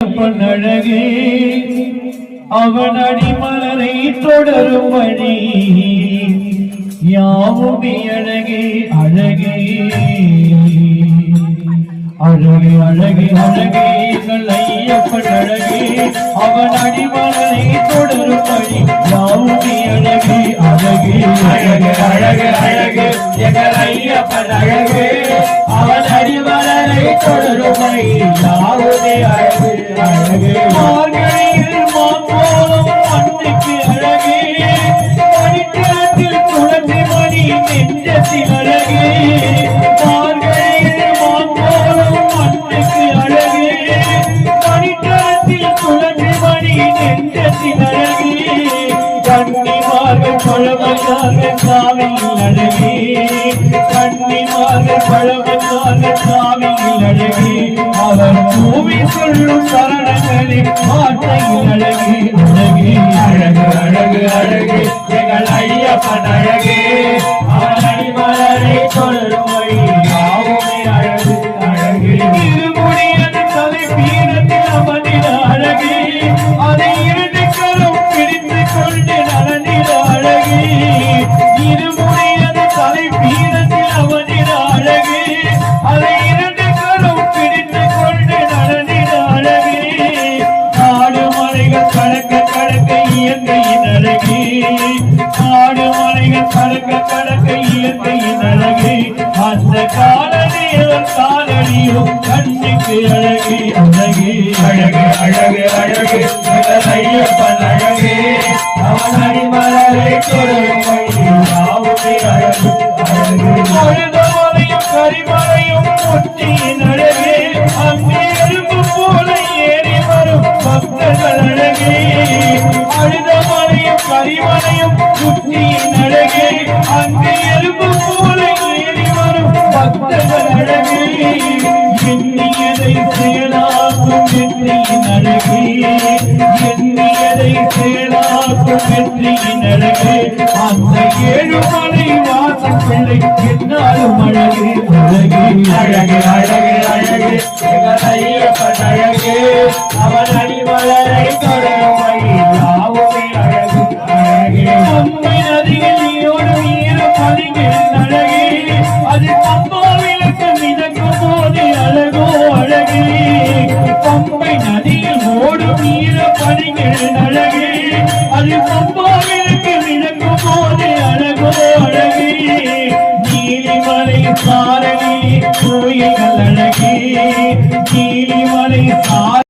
அழகே அவன் அடிமலரை தொடரும்படி யாவுமே அழகே அழகே. அழகே அழகே அழகே எங்கள் ஐயப்பன் அழகே. அவன் அடிமலரை தொடரும்படி யாவுமே அழகே அழகே. அழகு அழகு அழகு எங்கள் ஐயப்பன் அழகு. அவன் அடிமலரை தொடருமை யாவுமே பழமையாக காவில் அழகே கன்னிமார்கள் பழமையாக பூமி சொல்லும் சரணங்களின் வார்த்தையில் அழகு அழகே அழகு அழகு அழகு. எங்கள் ஐயப்பன் அழகு. காடு மலைகள் கடக்க கடக்க இயற்கையின் அழகே. அந்த காலடியும் காலடியும் கண்ணுக்கு அழகே அழகே. அழகு அழகு அழகு. ஐயப்பன் அழகே. அவன் அடிமலரை தொடருமை அழகு. எண்ணியதை செயலாக்கும் வெற்றியின் அழகே. எண்ணியதை செயலாக்கும் வெற்றியின் அழகே. அந்த ஏழு மலை வாசம் பிள்ளை என்னாலும் அழகே. அழகே அழகே அழகே அழகே. எங்கள் ஐயப்பன் அழகே. அவன் அடிமலரை தொடரும் யாவுமே அழகு அழகே. உண்மை நதியில் நீரோடும் ஈரம் பதிவில் அழகே. கீரிமலை சாரணி கோயில்கள் அழகே கீரிமலை சாரணி